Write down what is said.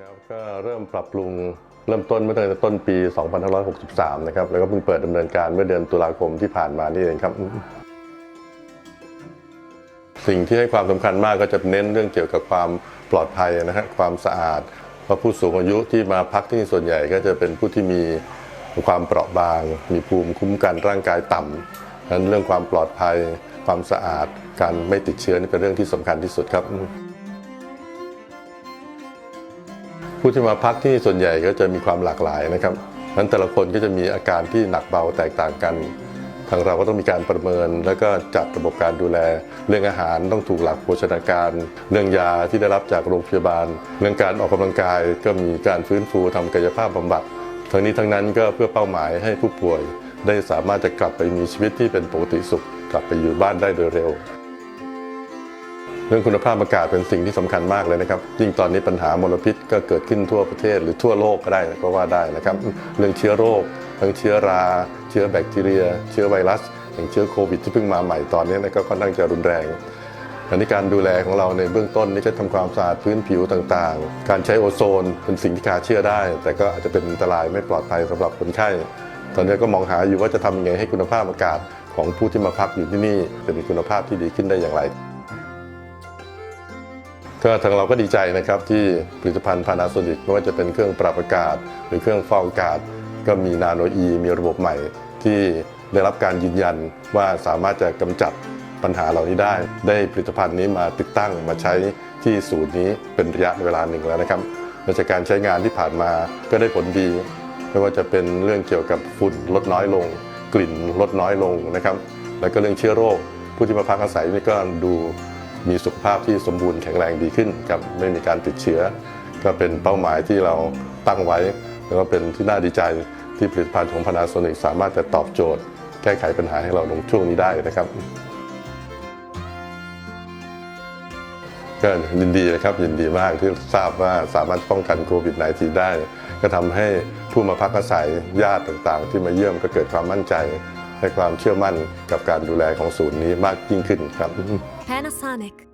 ครับก็เริ่มปรับปรุงเริ่มต้นเมื่อตั้งแต่ต้นปี 2563 นะครับ แล้วก็เพิ่งเปิดดำเนินการเมื่อเดือนตุลาคมที่ผ่านมานี่เองครับ สิ่งที่ให้ความสำคัญมากก็จะเน้นเรื่องเกี่ยวกับความปลอดภัยนะฮะความสะอาดเพราะผู้สูงอายุที่มาพักที่นี่ส่วนใหญ่ก็จะเป็นผู้ที่มีความเปราะบาง มีภูมิคุ้มกันร่างกายต่ำนั้นเรื่องความปลอดภัย ความสะอาด การไม่ติดเชื้อนี่เป็นเรื่องที่สำคัญที่สุดครับ ผู้ที่มาพักที่ส่วนใหญ่ก็จะมีความหลากหลายนะครับนั้นแต่ละคนก็จะมีอาการที่หนักเบาแตกต่างกัน ทางเราก็ต้องมีการประเมิน แล้วก็จัดระบบการดูแล เรื่องอาหารต้องถูกหลักโภชนาการ เรื่องยาที่ได้รับจากโรงพยาบาล เรื่องการออกกำลังกายก็มีการฟื้นฟูทำกายภาพบำบัด ทั้งนี้ทั้งนั้นก็เพื่อเป้าหมายให้ผู้ป่วย ได้สามารถจะกลับไปมีชีวิตที่เป็นปกติสุข กลับไปอยู่บ้านได้โดยเร็ว เรื่องคุณภาพอากาศเป็นสิ่งที่สำคัญมากเลยนะครับ ยิ่งตอนนี้ปัญหามลพิษก็เกิดขึ้นทั่วประเทศหรือทั่วโลกก็ได้ก็ว่าได้นะครับ เรื่องเชื้อโรคทั้งเชื้อรา เชื้อแบคทีเรีย เชื้อไวรัส อย่างเชื้อโควิดที่เพิ่งมาใหม่ตอนนี้นะก็ค่อนข้างจะรุนแรงอันนี้การดูแลของเราในเบื้องต้นนี่ก็ทำความสะอาดพื้นผิวต่างๆ การใช้โอโซนเป็นสิ่งที่คาเชื่อได้ แต่ก็อาจจะเป็นอันตรายไม่ปลอดภัยสำหรับคนไข้ ตอนนี้ก็มองหาอยู่ว่าจะทำยังไงให้คุณภาพอากาศของผู้ที่มาพักอยู่ที่นี่เป็นคุณภาพที่ดีขึ้นได้อย่างไร ก็ทางเราก็ดีใจนะครับที่ผลิตภัณฑ์ Panasonic ไม่ว่าจะเป็นเครื่องปรับอากาศ หรือเครื่องฟอกอากาศ ก็มีนาโนอีมีระบบใหม่ ที่ได้รับการยืนยันว่าสามารถจะกำจัดปัญหาเหล่านี้ได้ ได้ผลิตภัณฑ์นี้มาติดตั้งมาใช้ที่ศูนย์นี้เป็นระยะเวลาหนึ่งแล้วนะครับและจากการใช้งานที่ผ่านมาก็ได้ผลดี ไม่ว่าจะเป็นเรื่องเกี่ยวกับฝุ่นลดน้อยลง กลิ่นลดน้อยลงนะครับ แล้วก็เรื่องเชื้อโรค ผู้ที่มาพักอาศัยนี่ก็ดู มีสุขภาพที่สมบูรณ์แข็งแรงดีขึ้นครับไม่มีการติดเชื้อ ก็เป็นเป้าหมายที่เราตั้งไว้ แล้วก็เป็นที่น่าดีใจที่ผลิตภัณฑ์ของ Panasonic สามารถจะตอบโจทย์ แก้ไขปัญหาให้เราในช่วงนี้ได้นะครับก็ยินดีนะครับยินดีมากที่ทราบว่าสามารถป้องกันโควิด -19 ได้ ก็ทำให้ผู้มาพักอาศัยญาติต่างๆ ที่มาเยี่ยมก็เกิดความมั่นใจและความเชื่อมั่นกับการดูแลของศูนย์นี้มากยิ่งขึ้นครับ Panasonic